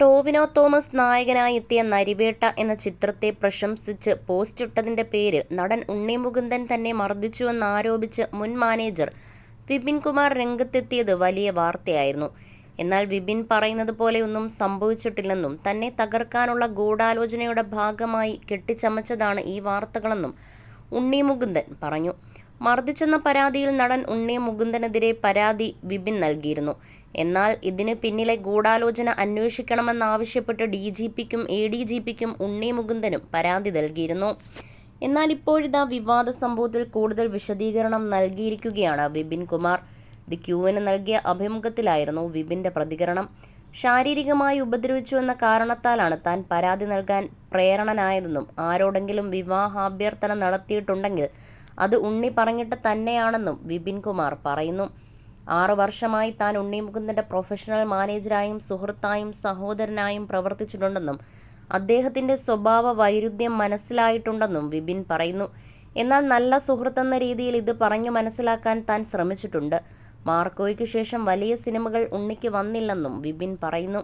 ടോവിനോ തോമസ് നായകനായി എത്തിയ നരിവേട്ട എന്ന ചിത്രത്തെ പ്രശംസിച്ച് പോസ്റ്റ് ഇട്ടതിന്റെ പേരിൽ നടൻ ഉണ്ണി മുകുന്ദൻ തന്നെ മർദ്ദിച്ചുവെന്നാരോപിച്ച് മുൻ മാനേജർ വിപിൻ കുമാർ രംഗത്തെത്തിയത് വലിയ വാർത്തയായിരുന്നു. എന്നാൽ വിപിൻ പറയുന്നത് പോലെയൊന്നും സംഭവിച്ചിട്ടില്ലെന്നും തന്നെ തകർക്കാനുള്ള ഗൂഢാലോചനയുടെ ഭാഗമായി കെട്ടിച്ചമച്ചതാണ് ഈ വാർത്തകളെന്നും ഉണ്ണി മുകുന്ദൻ പറഞ്ഞു. മർദ്ദിച്ചെന്ന പരാതിയിൽ നടൻ ഉണ്ണി മുകുന്ദനെതിരെ പരാതി വിപിൻ നൽകിയിരുന്നു. എന്നാൽ ഇതിന് പിന്നിലെ ഗൂഢാലോചന അന്വേഷിക്കണമെന്നാവശ്യപ്പെട്ട് ഡി ജി പിക്കും എ ഡി ജി പിക്കും ഉണ്ണി മുകുന്ദനും പരാതി നൽകിയിരുന്നു. എന്നാൽ ഇപ്പോഴിതാ വിവാദ സംഭവത്തിൽ കൂടുതൽ വിശദീകരണം നൽകിയിരിക്കുകയാണ് വിപിൻ കുമാർ. ദി ക്യൂവിന് നൽകിയ അഭിമുഖത്തിലായിരുന്നു വിപിന്റെ പ്രതികരണം. ശാരീരികമായി ഉപദ്രവിച്ചു എന്ന കാരണത്താലാണ് താൻ പരാതി നൽകാൻ പ്രേരണനായതെന്നും ആരോടെങ്കിലും വിവാഹാഭ്യർത്ഥന നടത്തിയിട്ടുണ്ടെങ്കിൽ അത് ഉണ്ണി പറഞ്ഞിട്ട് തന്നെയാണെന്നും വിപിൻ കുമാർ പറയുന്നു. ആറു വർഷമായി താൻ ഉണ്ണി മുകുന്ദന്റെ പ്രൊഫഷണൽ മാനേജരായും സുഹൃത്തായും സഹോദരനായും പ്രവർത്തിച്ചിട്ടുണ്ടെന്നും അദ്ദേഹത്തിന്റെ സ്വഭാവ വൈരുദ്ധ്യം മനസ്സിലായിട്ടുണ്ടെന്നും വിപിൻ പറയുന്നു. എന്നാൽ നല്ല സുഹൃത്തെന്ന രീതിയിൽ ഇത് പറഞ്ഞു മനസ്സിലാക്കാൻ താൻ ശ്രമിച്ചിട്ടുണ്ട്. മാർക്കോയ്ക്ക് ശേഷം വലിയ സിനിമകൾ ഉണ്ണിക്ക് വന്നില്ലെന്നും വിപിൻ പറയുന്നു.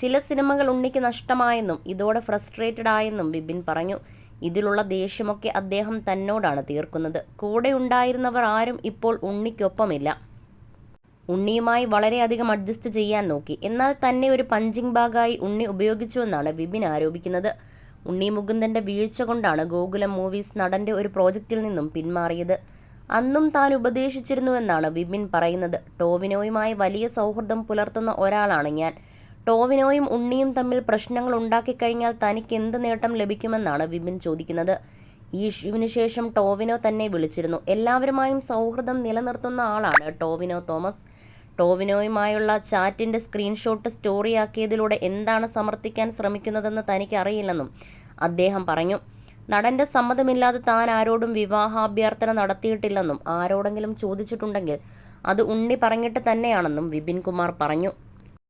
ചില സിനിമകൾ ഉണ്ണിക്ക് നഷ്ടമായെന്നും ഇതോടെ ഫ്രസ്ട്രേറ്റഡ് ആയെന്നും വിപിൻ പറഞ്ഞു. ഇതിലുള്ള ദേഷ്യമൊക്കെ അദ്ദേഹം തന്നോടാണ് തീർക്കുന്നത്. കൂടെ ഉണ്ടായിരുന്നവർ ആരും ഇപ്പോൾ ഉണ്ണിക്കൊപ്പമില്ല. ഉണ്ണിയുമായി വളരെയധികം അഡ്ജസ്റ്റ് ചെയ്യാൻ നോക്കി. എന്നാൽ തന്നെ ഒരു പഞ്ചിങ് ബാഗായി ഉണ്ണി ഉപയോഗിച്ചുവെന്നാണ് വിപിൻ ആരോപിക്കുന്നത്. ഉണ്ണി മുകുന്ദന്റെ വീഴ്ച കൊണ്ടാണ് ഗോകുലം മൂവീസ് നടന്റെ ഒരു പ്രോജക്റ്റിൽ നിന്നും പിന്മാറിയത്. അന്നും താൻ ഉപദേശിച്ചിരുന്നുവെന്നാണ് വിപിൻ പറയുന്നത്. ടോവിനോയുമായി വലിയ സൗഹൃദം പുലർത്തുന്ന ഒരാളാണ് ഞാൻ. ടോവിനോയും ഉണ്ണിയും തമ്മിൽ പ്രശ്നങ്ങൾ ഉണ്ടാക്കിക്കഴിഞ്ഞാൽ തനിക്ക് എന്ത് നേട്ടം ലഭിക്കുമെന്നാണ് വിപിൻ ചോദിക്കുന്നത്. ഈ ഇഷ്യൂവിന് ശേഷം ടോവിനോ തന്നെ വിളിച്ചിരുന്നു. എല്ലാവരുമായും സൗഹൃദം നിലനിർത്തുന്ന ആളാണ് ടോവിനോ തോമസ്. ടോവിനോയുമായുള്ള ചാറ്റിന്റെ സ്ക്രീൻഷോട്ട് സ്റ്റോറിയാക്കിയതിലൂടെ എന്താണ് സമർത്ഥിക്കാൻ ശ്രമിക്കുന്നതെന്ന് തനിക്ക് അറിയില്ലെന്നും അദ്ദേഹം പറഞ്ഞു. നടന്റെ സമ്മതമില്ലാതെ താൻ ആരോടും വിവാഹാഭ്യർത്ഥന നടത്തിയിട്ടില്ലെന്നും ആരോടെങ്കിലും ചോദിച്ചിട്ടുണ്ടെങ്കിൽ അത് ഉണ്ണി പറഞ്ഞിട്ട് തന്നെയാണെന്നും വിപിൻ കുമാർ പറഞ്ഞു.